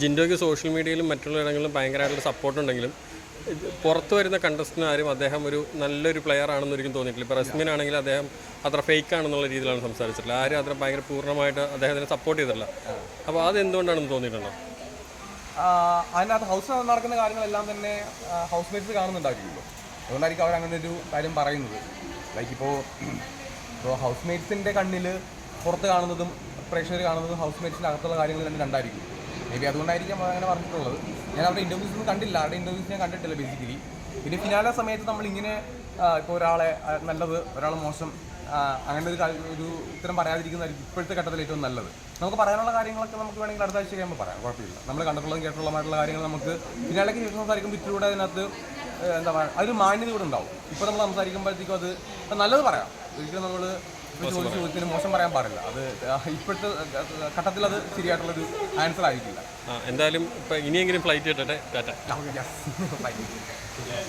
ജിൻഡോയ്ക്ക് social മീഡിയയിലും മറ്റുള്ള ഇടങ്ങളിലും ഭയങ്കരമായിട്ടുള്ള സപ്പോർട്ട് ഉണ്ടെങ്കിലും പുറത്തു വരുന്ന കണ്ടസ്റ്റിന് ആരും അദ്ദേഹം ഒരു നല്ലൊരു പ്ലെയർ ആണെന്ന് ഒരിക്കലും തോന്നിയിട്ടില്ല. ഇപ്പോൾ റസ്മിൻ ആണെങ്കിൽ അദ്ദേഹം അത്ര ഫേക്ക് ആണെന്നുള്ള രീതിയിലാണ് സംസാരിച്ചിട്ടുള്ളത്. ആരും അത്ര ഭയങ്കര പൂർണമായിട്ട് അദ്ദേഹത്തിനെ സപ്പോർട്ട് ചെയ്തിട്ടില്ല. അപ്പോൾ അത് എന്തുകൊണ്ടാണെന്ന് തോന്നിയിട്ടുണ്ടോ? അതിനകത്ത് ഹൗസ് നടക്കുന്ന കാര്യങ്ങളെല്ലാം തന്നെ ഹൗസ് മേറ്റ്സ് കാണുന്നുണ്ടായിരിക്കുമല്ലോ അതുകൊണ്ടായിരിക്കും അവർ അങ്ങനെ ഒരു കാര്യം പറയുന്നത്. ലൈക്ക് ഇപ്പോൾ ഇപ്പോൾ ഹൗസ് മേറ്റ്സിന്റെ കണ്ണിൽ പുറത്ത് കാണുന്നതും പ്രേക്ഷകർ കാണുന്നതും ഹൗസ് മേറ്റ്സിന്റെ അകത്തുള്ള കാര്യങ്ങൾ തന്നെ രണ്ടായിരിക്കും. മേ ബി അതുകൊണ്ടായിരിക്കും അങ്ങനെ പറഞ്ഞിട്ടുള്ളത്. ഞാൻ അവരുടെ ഇന്റർവ്യൂസ് ഒന്നും കണ്ടില്ല. അവരുടെ ഇന്റർവ്യൂസ് ഞാൻ കണ്ടിട്ടില്ല ബേസിക്കലി പിന്നെ ഫിനാലെ സമയത്ത് നമ്മൾ ഇങ്ങനെ ഇപ്പോൾ ഒരാളെ നല്ലത് ഒരാൾ മോശം അങ്ങനെ ഒരു ഒരു ഉത്തരം പറയാതിരിക്കുന്നതായിരിക്കും ഇപ്പോഴത്തെ ഘട്ടത്തിൽ ഏറ്റവും നല്ലത്. നമുക്ക് പറയാനുള്ള കാര്യങ്ങളൊക്കെ നമുക്ക് വേണമെങ്കിൽ അടുത്ത ആഴ്ച കഴിയുമ്പോൾ പറയാം. കുഴപ്പമില്ല. നമ്മൾ കണ്ടിട്ടുള്ളതും കേട്ടിട്ടുള്ളതുമായിട്ടുള്ള കാര്യങ്ങൾ നമുക്ക് ഫിനാലേക്ക് ശേഷം സംസാരിക്കുമ്പോൾ ഇതിലൂടെ അതിനകത്ത് എന്താ പറയുക അതൊരു മാന്യത കൂടെ ഉണ്ടാവും. ഇപ്പോൾ നമ്മൾ സംസാരിക്കുമ്പോഴത്തേക്കും അത് നല്ലത് പറയാം. ഒരിക്കലും നമ്മൾ ചോദിച്ച ചോദ്യത്തിന് മോശം പറയാൻ പാടില്ല അത് ഇപ്പോഴത്തെ ഘട്ടത്തിൽ അത് ശരിയായിട്ടുള്ളൊരു ആൻസർ ആയിരിക്കില്ല എന്തായാലും ഇപ്പം ഇനിയെങ്കിലും ഫ്ലൈറ്റ് കിട്ടട്ടെ ടാറ്റ. Bye.